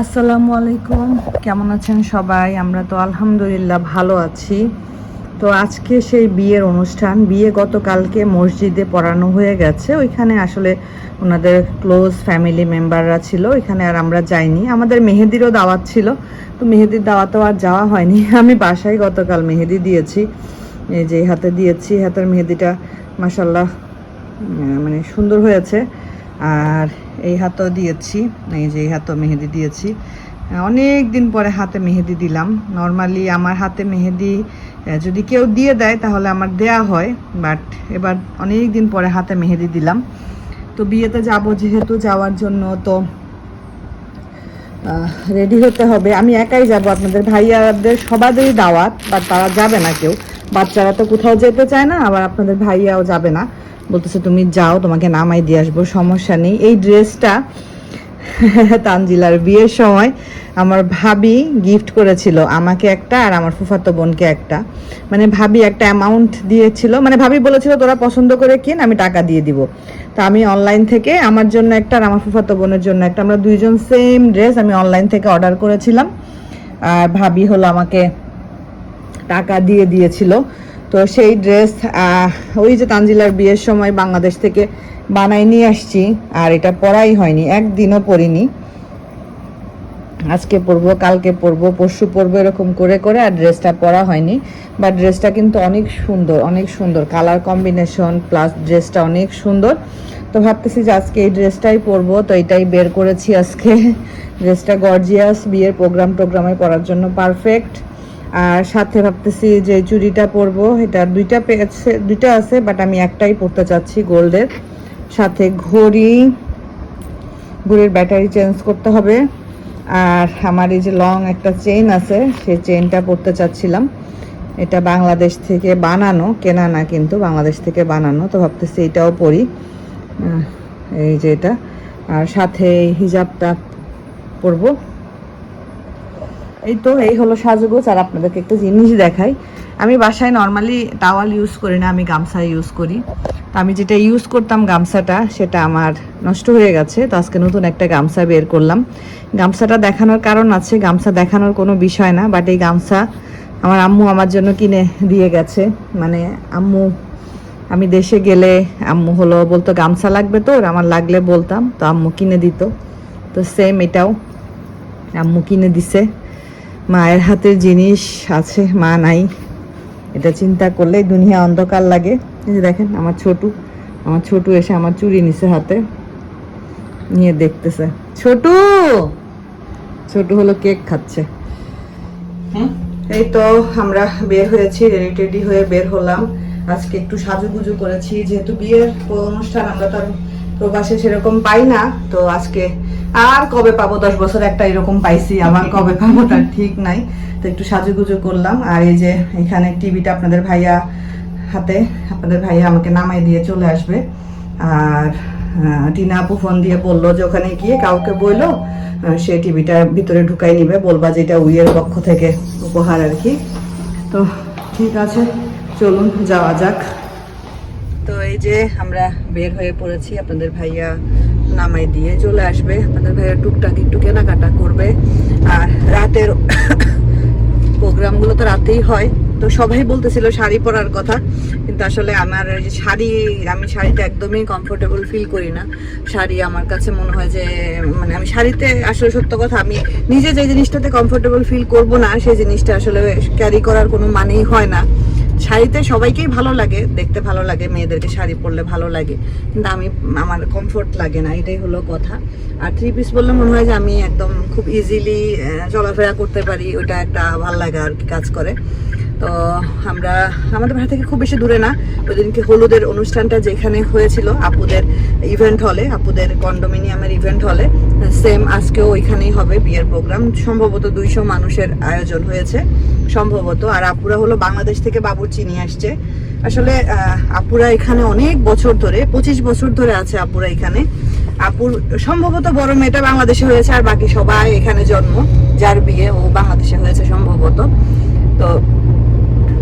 আসসালামু আলাইকুম। কেমন আছেন সবাই? আমরা তো আলহামদুলিল্লাহ ভালো আছি। তো আজকে সেই বিয়ের অনুষ্ঠান, বিয়ে গতকালকে মসজিদে পড়ানো হয়ে গেছে। ওইখানে আসলে ওনাদের ক্লোজ ফ্যামিলি মেম্বাররা ছিল, ওইখানে আর আমরা যাইনি। আমাদের মেহেদিরও দাওয়াত ছিল, তো মেহেদির দাওয়াতেও আর যাওয়া হয়নি। আমি বাসায় গতকাল মেহেদি দিয়েছি, এই যে হাতে দিয়েছি হাতের মেহেদিটা মাসাল্লাহ মানে সুন্দর হয়েছে। আর এই হাতও দিয়েছি, এই যে এই হাতও মেহেদি দিয়েছি। অনেক দিন পরে হাতে মেহেদি দিলাম। নর্মালি আমার হাতে মেহেদি যদি কেউ দিয়ে দেয় তাহলে আমার দেয়া হয় বাট এবার অনেক দিন পরে হাতে মেহেদি দিলাম। তো বিয়েতে যাব যেহেতু, যাওয়ার জন্য তো রেডি হতে হবে। আমি একাই যাব, আপনাদের ভাইয়াদের সবাদেরই দাওয়াত বাট তারা যাবে না কেউ। বাচ্চারা তো কোথাও যেতে চায় না, আবার আপনাদের ভাইয়াও যাবে না। বলতেছে, তুমি যাও, তোমাকে নামাই দিয়ে আসব, সমস্যা নেই। এই ড্রেসটা তানজিলার বিয়ের সময় আমার ভাবি গিফট করেছিল, আমাকে একটা আর আমার ফুফাতো বোনকে একটা। মানে ভাবি একটা অ্যামাউন্ট দিয়েছিল মানে ভাবি বলেছিল, তোরা পছন্দ করে কিন? আমি টাকা দিয়ে দিব। তা আমি অনলাইন থেকে আমার জন্য একটা আর আমার ফুফাতো বোনের জন্য একটা, আমরা দুইজন সেম ড্রেস আমি অনলাইন থেকে অর্ডার করেছিলাম। আর ভাবি হলো আমাকে টাকা দিয়ে দিয়েছিল। তো সেই ড্রেস ওই যে তানজিলার বিয়ের সময় বাংলাদেশ থেকে বানাই নিয়ে আসছি, আর এটা পরাই হয়নি, একদিনও পরিনি। আজকে পরবো, কালকে পরবো, পরশু পরবো, এরকম করে করে, আর ড্রেসটা পরা হয়নি। বা ড্রেসটা কিন্তু অনেক সুন্দর অনেক সুন্দর। কালার কম্বিনেশন প্লাস ড্রেসটা অনেক সুন্দর। তো ভাবতেছি যে আজকে এই ড্রেসটাই পরবো, তো এটাই বের করেছি আজকে। ড্রেসটা গর্জিয়াস বিয়ের প্রোগ্রাম টোগ্রামে পরার জন্য পারফেক্ট আর সাথে ভাবতেছি যে চুড়িটা পরবো, এটা দুইটা পেয়েছে, দুইটা আছে বাট আমি একটাই পরতে চাচ্ছি গোল্ডের। সাথে ঘড়ি, ঘড়ির ব্যাটারি চেঞ্জ করতে হবে। আর আমার এই যে লং একটা চেইন আছে, সেই চেইনটা পরতে চাচ্ছিলাম। এটা বাংলাদেশ থেকে বানানো, কেনা না কিন্তু বাংলাদেশ থেকে বানানো, তো ভাবতেছি এটাও পরি। এই যে এটা। আর সাথে হিজাবটা পরবো। এই তো, এই হলো সাজগোজ আর আপনাদেরকে একটা জিনিস দেখাই। আমি বাসায় নর্মালি টাওয়াল ইউজ করি না, আমি গামছা ইউজ করি। তো আমি যেটা ইউজ করতাম গামছাটা, সেটা আমার নষ্ট হয়ে গেছে। তো আজকে নতুন একটা গামছা বের করলাম। গামছাটা দেখানোর কারণ আছে, গামছা দেখানোর কোনো বিষয় না বাট এই গামছা আমার আম্মু আমার জন্য কিনে দিয়ে গেছে। মানে আম্মু, আমি দেশে গেলে আম্মু হলো, বলতো, গামছা লাগবে তোর, আমার লাগলে বলতাম। তো আম্মু কিনে দিত। তো সেম এটাও আম্মু কিনে দিছে। মায়ের হাতের জিনিস আছে মা নাই। এটা চিন্তা করলে দুনিয়া অন্ধকার লাগে। এই যে দেখেন আমার ছোটু আমার ছোটু এসে আমার চুরি নিছে হাতে। নিয়ে দেখতেছে। ছোটু! ছোটু হলো কেক খাচ্ছে। এই তো আমরা বের হয়েছি রেডি টেডি হয়ে বের হলাম। আজকে একটু সাজুগুজু করেছি। যেহেতু বিয়ের অনুষ্ঠান আমরা তো প্রবাসে সেরকম পাই না। তো আজকে আর কবে পাবো? দশ বছর একটা এরকম পাইছি আবার কবে পাবো তার ঠিক নাই। তো একটু সাজুগুজু করলাম। আর এই যে এখানে টিভিটা আপনাদের ভাইয়া হাতে, আপনাদের ভাইয়া আমাকে নামাই দিয়ে চলে আসবে। আর টিনা আপু ফোন দিয়ে বলল যে ওখানে গিয়ে কাউকে বলল সে টিভিটা ভিতরে ঢুকাই নিবে, বলবা যে এটা উইয়ের পক্ষ থেকে উপহার আর কি। তো ঠিক আছে, চলুন, যাওয়া যাক। তো এই যে আমরা বের হয়ে পড়েছি, আপনাদের ভাইয়া নামাই দিয়ে চলে আসবে। আপনাদের ভাইয়া টুকটাক একটু কেনাকাটা করবে। আর রাতের প্রোগ্রামগুলো তো রাতেই হয়। তো সবাই বলতেছিল শাড়ি পরার কথা, কিন্তু আসলে আমার শাড়ি, আমি শাড়িতে একদমই কমফোর্টেবল ফিল করি না। শাড়ি আমার কাছে মনে হয় যে মানে আমি শাড়িতে আসলে সত্য কথা, আমি নিজে যে জিনিসটাতে কমফোর্টেবল ফিল করব না, সেই জিনিসটা আসলে ক্যারি করার কোনো মানেই হয় না। শাড়িতে সবাইকেই ভালো লাগে, দেখতে ভালো লাগে, মেয়েদেরকে শাড়ি পরলে ভালো লাগে, কিন্তু আমি, আমার কমফোর্ট লাগে না, এটাই হলো কথা। আর থ্রি পিস বললে মনে হয় যে আমি একদম খুব ইজিলি চলাফেরা করতে পারি, ওটা একটা ভালো লাগে আর কি কাজ করে। তো আমরা, আমাদের বাসা থেকে খুব বেশি দূরে না। ওই দিনকে হলুদের অনুষ্ঠানটা যেখানে হয়েছিল, আপুদের ইভেন্ট হলে আপুদের কন্ডোমিনিয়ামের ইভেন্ট হলে সেম আজকেও ওইখানেই হবে বিয়ের প্রোগ্রাম সম্ভবত দুইশো মানুষের আয়োজন হয়েছে, সম্ভবত। আর আপুরা হলো বাংলাদেশ থেকে বাবুর্চি নিয়ে আসছে। আসলে আপুরা এখানে অনেক বছর ধরে, পঁচিশ বছর ধরে আছে আপুরা এখানে। আপুর সম্ভবত বড় মেয়েটা বাংলাদেশে হয়েছে, আর বাকি সবাই এখানে জন্ম, যার বিয়ে ও বাংলাদেশে হয়েছে সম্ভবত। তো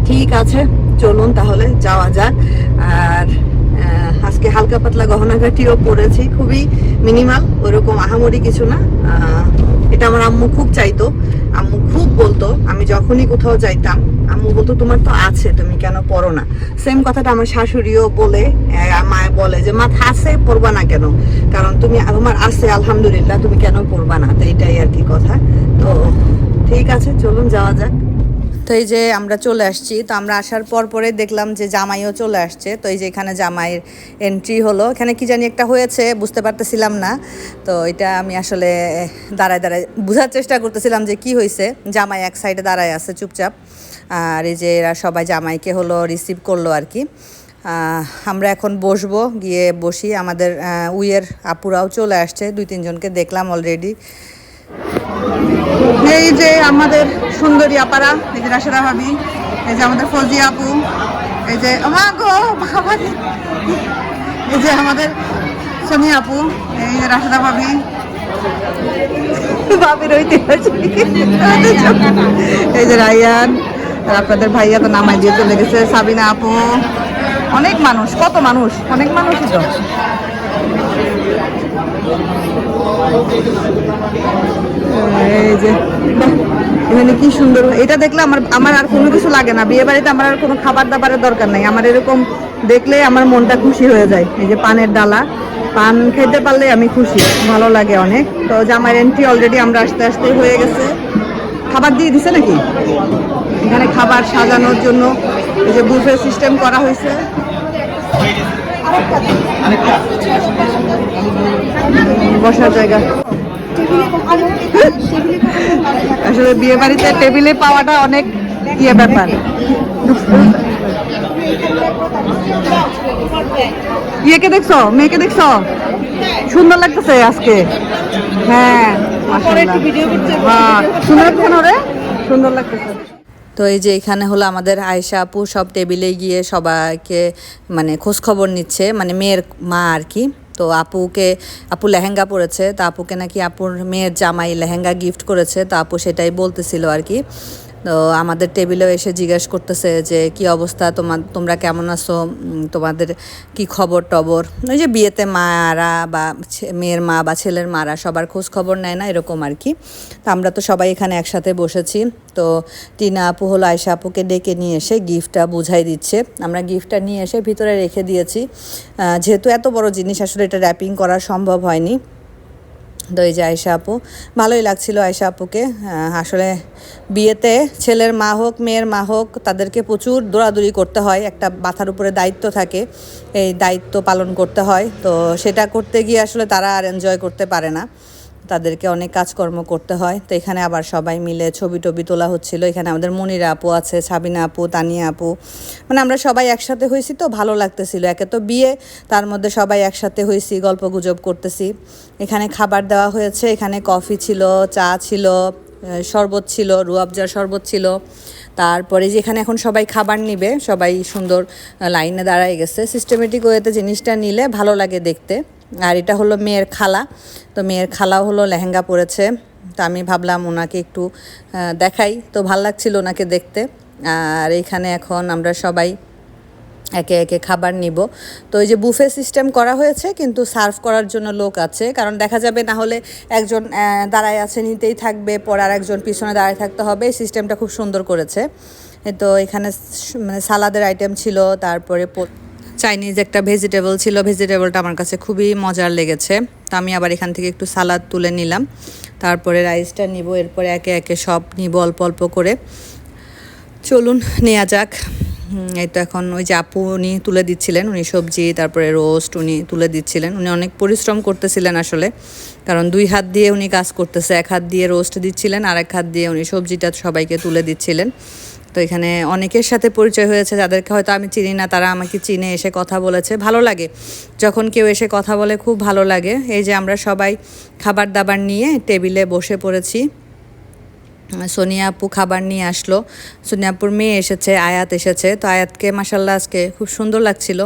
ঠিক আছে, চলুন তাহলে যাওয়া যাক। আর আজকে হালকা পাতলা গহনাঘাটিও পরেছি, খুবই মিনিমাল ওরকম আহামরি কিছু না। এটা আমার আম্মু খুব চাইতো, আম্মু খুব বলতো, আমি যখনই কোথাও যাইতাম, আম্মু বলতো, তোমার তো আছে, তুমি কেন পড়ো না? সেম কথাটা আমার শাশুড়িও বলে মায় বলে যে, মা, আছে, পড়বা না কেন? কারণ তুমি তোমার আছে, আলহামদুলিল্লাহ, তুমি কেন পড়বা না? তো এটাই আর কি কথা। তো ঠিক আছে, চলুন যাওয়া যাক। তো এই যে আমরা চলে আসছি, তো আমরা আসার পর পরে দেখলাম যে জামাইও চলে আসছে। তো এই যে এখানে জামাইয়ের এন্ট্রি হলো। এখানে কি জানি একটা হয়েছে, বুঝতে পারতেছিলাম না। তো এটা আমি আসলে দাঁড়ায় দাঁড়ায় বোঝার চেষ্টা করতেছিলাম যে কি হয়েছে। জামাই এক সাইডে দাঁড়ায় আছে চুপচাপ। আর এই যে এরা সবাই জামাইকে হলো রিসিভ করল আর কি। আমরা এখন বসবো, গিয়ে বসি। আমাদের উইয়ের আপুরাও চলে আসছে। দুই, তিনজনকে দেখলাম অলরেডি এই যে আমাদের সুন্দরী আপারা, এই যে রাশেদা ভাবি, এই যে আমাদের ফৌজি আপু, এই যে গো, বাবা এই যে আমাদের সোনি আপু, এই যে রাশেদা ভাবি। ভাবির এই যে রায়ান আপনাদের ভাইয়া তো নামাই দিয়ে চলে গেছে। সাবিনা আপু, অনেক মানুষ, কত মানুষ? অনেক মানুষই তো। এই যে এখানে কি সুন্দর, এটা দেখলে আমার আমার আর কোনো কিছু লাগে না। বিয়ে বাড়িতে আমার আর কোনো খাবার দাবারের দরকার নাই। আমার এরকম দেখলে আমার মনটা খুশি হয়ে যায়। এই যে পানের ডালা, পান খেতে পারলে আমি খুশি, ভালো লাগে অনেক। তো জামাই এন্ট্রি অলরেডি আমরা আস্তে আস্তে হয়ে গেছে। খাবার দিয়ে দিছে নাকি? এখানে খাবার সাজানোর জন্য এই যে বুফে সিস্টেম করা হয়েছে। বসার জায়গা। আসলে বিয়ে বাড়িতে টেবিলে পাওয়াটা অনেক ইয়ে ব্যাপার। ইয়েকে দেখছ? মেয়েকে দেখছ? সুন্দর লাগতেছে আজকে। হ্যাঁ হ্যাঁ, সুন্দর লাগতেছে সুন্দর লাগতেছে। তো এই যে এখানে হলো আমাদের আয়সা আপু সব টেবিলে গিয়ে সবাইকে মানে খোঁজখবর নিচ্ছে মানে মেয়ের মা আর কি। তো আপুকে, আপু লেহেঙ্গা পরেছে, তা আপুকে নাকি আপুর মেয়ের জামাই লেহেঙ্গা গিফট করেছে, তা আপু সেটাই বলতেছিল আর কি। তো আমাদের টেবিলেও এসে জিজ্ঞেস করতেছে যে, কি অবস্থা? তোমার, তোমরা কেমন আছো? তোমাদের কি খবর টবর? ওই যে বিয়েতে মারা বা মেয়ের মা বা ছেলের মারা সবার খোঁজ খবর নেয় না, এরকম আর কি। তো আমরা তো সবাই এখানে একসাথে বসেছি। তো টিনা আপু হলো আয়সা আপুকে ডেকে নিয়ে এসে গিফটটা বুঝাই দিচ্ছে। আমরা গিফটটা নিয়ে এসে ভিতরে রেখে দিয়েছি। যেহেতু এত বড় জিনিস, আসলে এটা র্যাপিং করা সম্ভব হয়নি। তো এই যে আয়সা আপু, ভালোই লাগছিল আয়সা আপুকে। আসলে বিয়েতে ছেলের মা হোক, মেয়ের মা হোক, তাদেরকে প্রচুর দৌড়াদৌড়ি করতে হয়। একটা মাথার উপরে দায়িত্ব থাকে, এই দায়িত্ব পালন করতে হয়। তো সেটা করতে গিয়ে আসলে তারা আর এনজয় করতে পারে না। তাদেরকে অনেক কাজকর্ম করতে হয়। তো এখানে আবার সবাই মিলে ছবি টবি তোলা হচ্ছিল। এখানে আমাদের মনিরা আপু আছে, সাবিনা আপু, তানিয়া আপু। মানে আমরা সবাই একসাথে হয়েছি তো ভালো লাগতেছিল। একে তো বিয়ে, তার মধ্যে সবাই একসাথে হয়েছি, গল্প গুজব করতেছি। এখানে খাবার দেওয়া হয়েছে, এখানে কফি ছিল, চা ছিল শরবত ছিল রুয়াবজার শরবত ছিল। তারপরে যেখানে এখন সবাই খাবার নিবে, সবাই সুন্দর লাইনে দাঁড়ায় গেছে। সিস্টেমেটিক ওয়েতে জিনিসটা নিলে ভালো লাগে দেখতে। আর এটা হলো মেয়ের খালা। তো মেয়ের খালাও হলো লেহেঙ্গা পরেছে। তো আমি ভাবলাম ওনাকে একটু দেখাই। তো ভালো লাগছিল ওনাকে দেখতে। আর এখানে এখন আমরা সবাই একে একে খাবার নিব। তো এই যে বুফে সিস্টেম করা হয়েছে, কিন্তু সার্ভ করার জন্য লোক আছে। কারণ দেখা যাবে না হলে একজন দাঁড়ায় আছে, নিতেই থাকবে। পর আর একজন পিছনে দাঁড়ায় থাকতে হবে। সিস্টেমটা খুব সুন্দর করেছে। তো এখানে মানে সালাদের আইটেম ছিল, তারপরে চাইনিজ একটা ভেজিটেবল ছিল। ভেজিটেবলটা আমার কাছে খুবই মজার লেগেছে। তো আমি আবার এখান থেকে একটু সালাদ তুলে নিলাম। তারপরে রাইসটা নিব, এরপরে একে একে সব নিব অল্প অল্প করে। চলুন নেওয়া যাক। এই তো এখন ওই যে আপু উনি তুলে দিচ্ছিলেন, উনি সবজি, তারপরে রোস্ট উনি তুলে দিচ্ছিলেন। উনি অনেক পরিশ্রম করতেছিলেন আসলে। কারণ দুই হাত দিয়ে উনি কাজ করতেছে, এক হাত দিয়ে রোস্ট দিচ্ছিলেন আর এক হাত দিয়ে উনি সবজিটা সবাইকে তুলে দিচ্ছিলেন। তো এখানে অনেকের সাথে পরিচয় হয়েছে, যাদেরকে হয়তো আমি চিনি না, তারা আমাকে চিনে, এসে কথা বলেছে। ভালো লাগে। যখন কেউ এসে কথা বলে, খুব ভালো লাগে। এই যে আমরা সবাই খাবার দাবার নিয়ে টেবিলে বসে পড়েছি। সোনিয়া আপু খাবার নিয়ে আসলো। সোনিয়া আপুর মেয়ে এসেছে, আয়াত এসেছে। তো আয়াতকে মাসাল্লাহ আজকে খুব সুন্দর লাগছিল।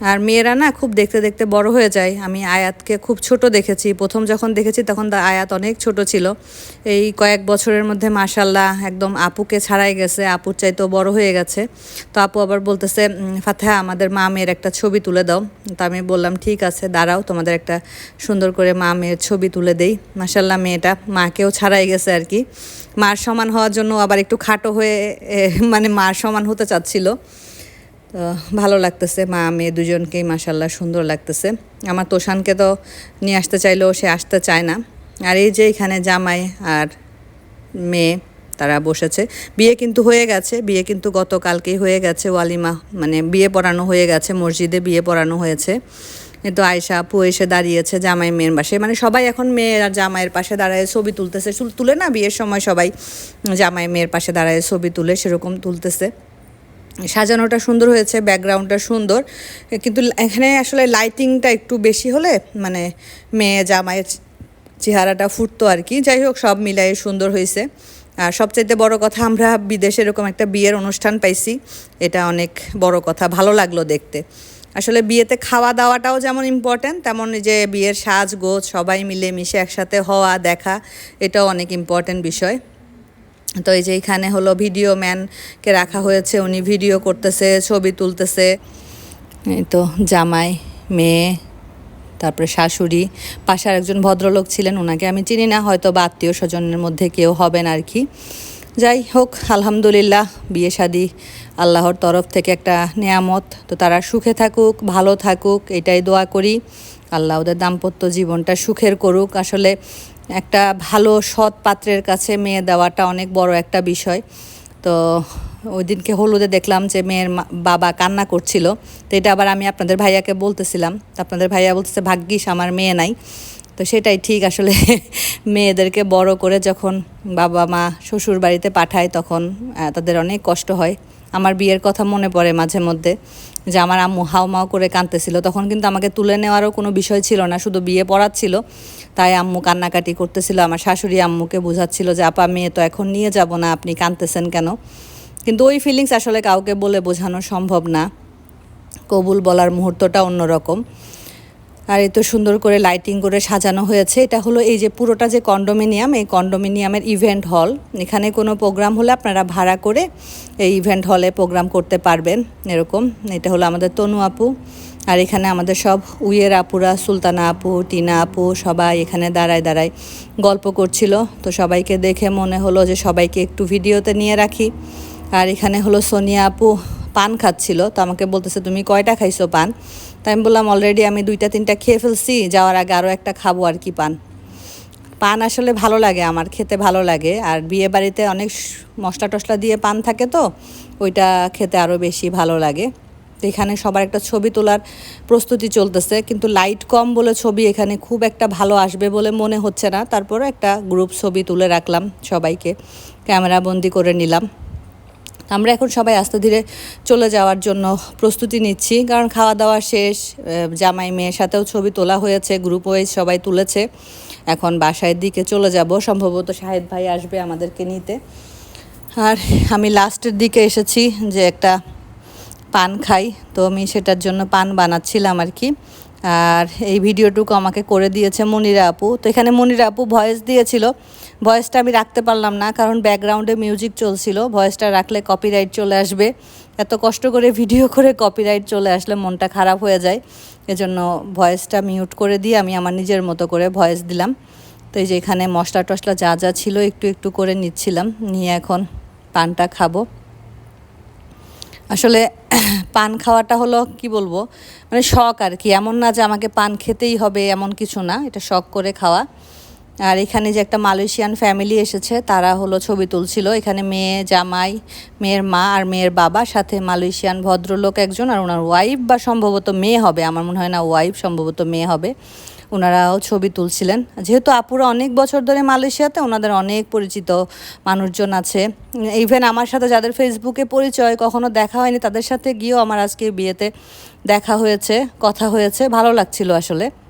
আর মেয়েরা না খুব দেখতে দেখতে বড় হয়ে যায়। আমি আয়াতকে খুব ছোট দেখেছি। প্রথম যখন দেখেছি তখন দা আয়াত অনেক ছোট ছিল। এই কয়েক বছরের মধ্যে মাশাল্লাহ একদম আপুকে ছাড়াই গেছে। আপুর চাইতেও বড় হয়ে গেছে। তো আপু আবার বলতেছে "উম, ফাতেহা আমাদের মা মেয়ের একটা ছবি তুলে দাও। তো আমি বললাম ঠিক আছে দাঁড়াও তোমাদের একটা সুন্দর করে মা মেয়ের ছবি তুলে দেই। মাশাল্লাহ মেয়েটা মাকেও ছাড়াই গেছে আর কি। মার সমান হওয়ার জন্য আবার একটু খাটো হয়ে মানে মার সমান হতে চাচ্ছিল। তো ভালো লাগতেছে। মা, মেয়ে দুজনকেই মাসাল্লাহ সুন্দর লাগতেছে। আমার তোষানকে তো নিয়ে আসতে চাইলেও সে আসতে চায় না। আর এই যে এখানে জামাই আর মেয়ে তারা বসেছে। বিয়ে কিন্তু হয়ে গেছে, বিয়ে কিন্তু গতকালকেই হয়ে গেছে। ওয়ালিমা মানে বিয়ে পড়ানো হয়ে গেছে, মসজিদে বিয়ে পড়ানো হয়েছে। কিন্তু আয়সা আপু এসে দাঁড়িয়েছে জামাই মেয়ের পাশে। মানে সবাই এখন মেয়ের আর জামাইয়ের পাশে দাঁড়ায় ছবি তুলতেছে। তুলে না বিয়ের সময় সবাই জামাই মেয়ের পাশে দাঁড়ায় ছবি তুলে সেরকম তুলতেছে। সাজানোটা সুন্দর হয়েছে ব্যাকগ্রাউন্ডটা সুন্দর। কিন্তু এখানে আসলে লাইটিংটা একটু বেশি হলে মানে মেয়ে জামাইয়ের চেহারাটা ফুটতো আর কি। যাই হোক, সব মিলাই সুন্দর হয়েছে। আর সবচাইতে বড় কথা, আমরা বিদেশে এরকম একটা বিয়ের অনুষ্ঠান পাইছি। এটা অনেক বড় কথা, ভালো লাগল দেখতে। আসলে বিয়েতে খাওয়া দাওয়াটাও যেমন ইম্পর্ট্যান্ট তেমন যে বিয়ের সাজ গোজ সবাই মিলে মিশে একসাথে হওয়া, দেখা, এটাও অনেক ইম্পর্ট্যান্ট বিষয়। তো এই যে এখানে হলো ভিডিও ম্যানকে রাখা হয়েছে, উনি ভিডিও করতেছে, ছবি তুলতেছে। এই তো জামাই, মেয়ে, তারপরে শাশুড়ি পাশে একজন ভদ্রলোক ছিলেন ওনাকে আমি চিনি না, হয়তো বা আত্মীয় স্বজনের মধ্যে কেউ হবেন আর কি। যাই হোক, আলহামদুলিল্লাহ, বিয়ে শাদি আল্লাহর তরফ থেকে একটা নেয়ামত। তো তারা সুখে থাকুক, ভালো থাকুক, এটাই দোয়া করি। আল্লাহ ওদের দাম্পত্য জীবনটা সুখের করুক। আসলে একটা ভালো সৎ পাত্রের কাছে মেয়ে দেওয়াটা অনেক বড় একটা বিষয়। তো ওই দিনকে হলুদে দেখলাম যে মেয়ের বাবা কান্না করছিল। তো এটা আবার আমি আপনাদের ভাইয়াকে বলতেছিলাম। তো আপনাদের ভাইয়া বলতেছে, ভাগ্যিস আমার মেয়ে নাই। তো সেটাই ঠিক আসলে মেয়েদেরকে বড় করে যখন বাবা মা শ্বশুর বাড়িতে পাঠায় তখন তাদের অনেক কষ্ট হয়। আমার বিয়ের কথা মনে পড়ে মাঝে মধ্যে। যে আমার আম্মু হাওমাও করে কাঁদতেছিল। তখন কিন্তু আমাকে তুলে নেওয়ারও কোনো বিষয় ছিল না, শুধু বিয়ে পড়াচ্ছিল। তাই আম্মু কান্নাকাটি করতেছিল, আমার শাশুড়ি আম্মুকে বোঝাচ্ছিল যে, আপা, মেয়ে তো এখন নিয়ে যাব না, আপনি কাঁদতেছেন কেন? কিন্তু ওই ফিলিংস আসলে কাউকে বলে বোঝানো সম্ভব না। কবুল বলার মুহূর্তটা অন্যরকম। আর এত সুন্দর করে লাইটিং করে সাজানো হয়েছে। এটা হলো এই যে পুরোটা যে কন্ডোমিনিয়াম এই কন্ডোমিনিয়ামের ইভেন্ট হল এখানে কোনো প্রোগ্রাম হলে আপনারা ভাড়া করে এই ইভেন্ট হলে প্রোগ্রাম করতে পারবেন, এরকম। এটা হলো আমাদের তনু আপু। আর এখানে আমাদের সব উইয়ের আপুরা, সুলতানা আপু, টিনা আপু, সবাই এখানে দাঁড়ায় দাঁড়ায় গল্প করছিল। তো সবাইকে দেখে মনে হলো যে সবাইকে একটু ভিডিওতে নিয়ে রাখি। আর এখানে হলো সোনিয়া আপু পান খাচ্ছিল। তো আমাকে বলতেছে, তুমি কয়টা খাইছো পান? আমি বললাম অলরেডি আমি দুইটা, তিনটা খেয়ে ফেলছি, যাওয়ার আগে আরও একটা খাব আর কি পান। পান আসলে ভালো লাগে, আমার খেতে ভালো লাগে। আর বিয়ে বাড়িতে অনেক মশলা টশলা দিয়ে পান থাকে তো, ওইটা খেতে আরও বেশি ভালো লাগে। তো এখানে সবার একটা ছবি তোলার প্রস্তুতি চলতেছে, কিন্তু লাইট কম বলে ছবি এখানে খুব একটা ভালো আসবে বলে মনে হচ্ছে না। তারপরে একটা গ্রুপ ছবি তুলে রাখলাম সবাইকে। ক্যামেরা বন্দি করে নিলাম। আমরা এখন সবাই আস্তে ধীরে চলে যাওয়ার জন্য প্রস্তুতি নিচ্ছি। কারণ খাওয়া দাওয়া শেষ জামাই মেয়ের সাথেও ছবি তোলা হয়েছে গ্রুপ ওয়াইজ সবাই তুলেছে। এখন বাসায় দিকে চলে যাব। সম্ভবত শাহেদ ভাই আসবে আমাদেরকে নিতে। আর আমি লাস্টের দিকে এসেছি যে একটা পান খাই। তো আমি সেটার জন্য পান বানাচ্ছিলাম আর কি। আর এই ভিডিওটুকু আমাকে করে দিয়েছে মনিরা আপু। তো এখানে মনিরা আপু ভয়েস দিয়েছিল। ভয়েসটা আমি রাখতে পারলাম না, কারণ ব্যাকগ্রাউন্ডে মিউজিক চলছিল। ভয়েসটা রাখলে কপিরাইট চলে আসবে। এত কষ্ট করে ভিডিও করে কপিরাইট চলে আসলে মনটা খারাপ হয়ে যায়। এজন্য ভয়েসটা মিউট করে দিয়ে আমি আমার নিজের মতো করে ভয়েস দিলাম। তো এই যে এখানে মশলা টশলা যা যা ছিল একটু একটু করে নিচ্ছিলাম। নিয়ে এখন পানটা খাব। আসলে পান খাওয়াটা হলো, কি বলব? মানে শখ আর কি। এমন না যে আমাকে পান খেতেই হবে, এমন কিছু না। এটা শখ করে খাওয়া। আর এখানে যে একটা মালয়েশিয়ান ফ্যামিলি এসেছে, তারা হলো ছবি তুলছিল। এখানে মেয়ে, জামাই, মেয়ের মা আর মেয়ের বাবা, সাথে মালয়েশিয়ান ভদ্রলোক একজন আর ওনার ওয়াইফ বা সম্ভবত মেয়ে হবে, আমার মনে হয় না ওয়াইফ সম্ভবত মেয়ে হবে। ওনারাও ছবি তুলছিলেন। যেহেতু আপুরা অনেক বছর ধরে মালয়েশিয়াতে, ওনাদের অনেক পরিচিত মানুষজন আছে। ইভেন আমার সাথে যাদের ফেসবুকে পরিচয় কখনো দেখা হয়নি, তাদের সাথে গিয়েও আমার আজকে বিয়েতে দেখা হয়েছে, কথা হয়েছে। ভালো লাগছিল আসলে।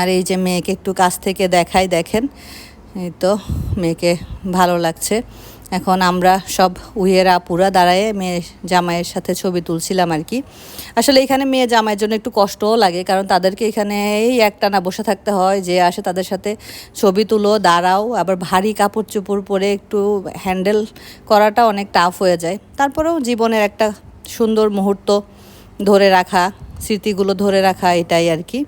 আর এই যে মেয়েকে একটু কাছ থেকে দেখাই, দেখেন। এই তো মেয়েকে ভালো লাগছে। এখন আমরা সব উইয়েরা পুরা দাঁড়ায় মেয়ে জামাইয়ের সাথে ছবি তুলছিলাম আর কি। আসলে এখানে মেয়ে জামাইয়ের জন্য একটু কষ্টও লাগে, কারণ তাদেরকে এখানে এই একটানা বসে থাকতে হয় যে আসে তাদের সাথে ছবি তুলো, দাঁড়াও, আবার ভারী কাপড় চোপড় পরে একটু হ্যান্ডেল করাটা অনেক টাফ হয়ে যায়। তারপরেও জীবনের একটা সুন্দর মুহূর্ত ধরে রাখা, স্মৃতিগুলো ধরে রাখা, এটাই আর কি।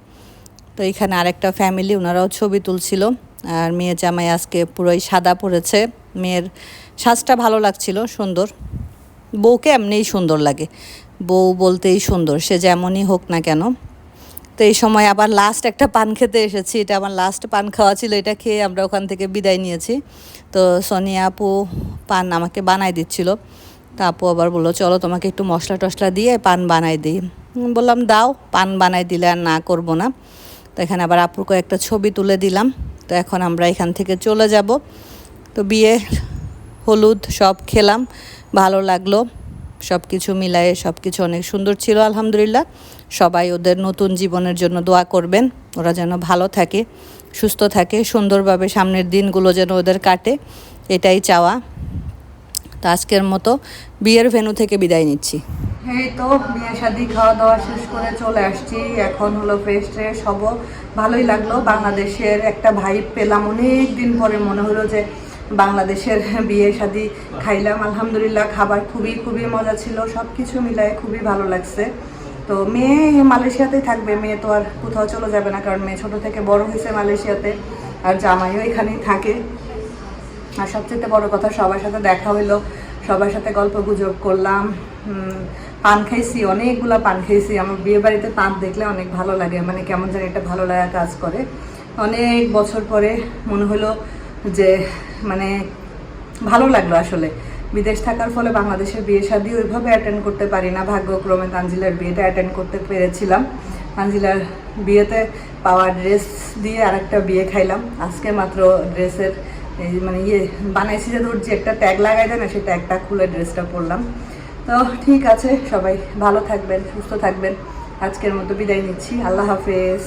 তো এখানে আরেকটা ফ্যামিলি ওনারাও ছবি তুলছিল। আর মেয়ে জামাই আজকে পুরোই সাদা পড়েছে মেয়ের সাজটা ভালো লাগছিল, সুন্দর। বউকে এমনিই সুন্দর লাগে। বউ বলতেই সুন্দর, সে যেমনই হোক না কেন। তো এই সময় আবার লাস্ট একটা পান খেতে এসেছি। এটা আমার লাস্ট পান খাওয়া ছিল, এটা খেয়ে আমরা ওখান থেকে বিদায় নিয়েছি। তো সোনিয়া আপু পান আমাকে বানাই দিচ্ছিল। তা আপু আবার বলল, চলো তোমাকে একটু মশলা টশলা দিয়ে পান বানাই দিই। বললাম, দাও, পান বানাই দিলে আর না করব না। তো এখানে আবার আপুর কয়েকটা ছবি তুলে দিলাম। তো এখন আমরা এখান থেকে চলে যাব। তো বিয়ে হলুদ সব খেলাম, ভালো লাগল। সব কিছু মিলায়ে সব কিছু অনেক সুন্দর ছিল, আলহামদুলিল্লাহ। সবাই ওদের নতুন জীবনের জন্য দোয়া করবেন, ওরা যেন ভালো থাকে, সুস্থ থাকে, সুন্দরভাবে সামনের দিনগুলো যেন ওদের কাটে, এটাই চাওয়া। তো আজকের মতো বিয়ের ভেনু থেকে বিদায় নিচ্ছি। এই তো, বিয়ে শাদি খাওয়া দাওয়া শেষ করে চলে আসছি। এখন হলো ফ্রেশ ট্রেশ হব। ভালোই লাগল, বাংলাদেশের একটা ভাইব পেলাম। অনেক দিন পরে মনে হলো যে বাংলাদেশের বিয়ে শাদি খাইলাম। আলহামদুলিল্লাহ, খাবার খুবই খুবই মজা ছিল। সব কিছু মিলায় খুবই ভালো লাগছে। তো মেয়ে মালয়েশিয়াতেই থাকবে। মেয়ে তো আর কোথাও চলে যাবে না, কারণ মেয়ে ছোট থেকে বড় হয়েছে মালয়েশিয়াতে। আর জামাইও এখানেই থাকে। আর সবচেয়ে বড় কথা, সবার সাথে দেখা হইল, সবার সাথে গল্প গুজব করলাম পান খাইছি, অনেকগুলা পান খাইছি। আমার বিয়ে বাড়িতে পান দেখলে অনেক ভালো লাগে মানে কেমন জানি একটা ভালো লাগা কাজ করে। অনেক বছর পরে মনে হলো যে মানে ভালো লাগল আসলে। বিদেশ থাকার ফলে বাংলাদেশের বিয়ে শাদী ওইভাবে অ্যাটেন্ড করতে পারি না। ভাগ্যক্রমে তানজিলার বিয়েটা অ্যাটেন্ড করতে পেরেছিলাম। তানজিলার বিয়েতে পাওয়া ড্রেস দিয়ে আরেকটা বিয়ে খাইলাম। আজকে মাত্র ড্রেসের এই মানে ইয়ে বানাইছি যে ধর যে একটা ট্যাগ লাগাই দেয় না, সেই ট্যাগটা খুলে ড্রেসটা পরলাম। তো ঠিক আছে, সবাই ভালো থাকবেন, সুস্থ থাকবেন। আজকের মতো বিদায় নিচ্ছি। আল্লাহ হাফেজ।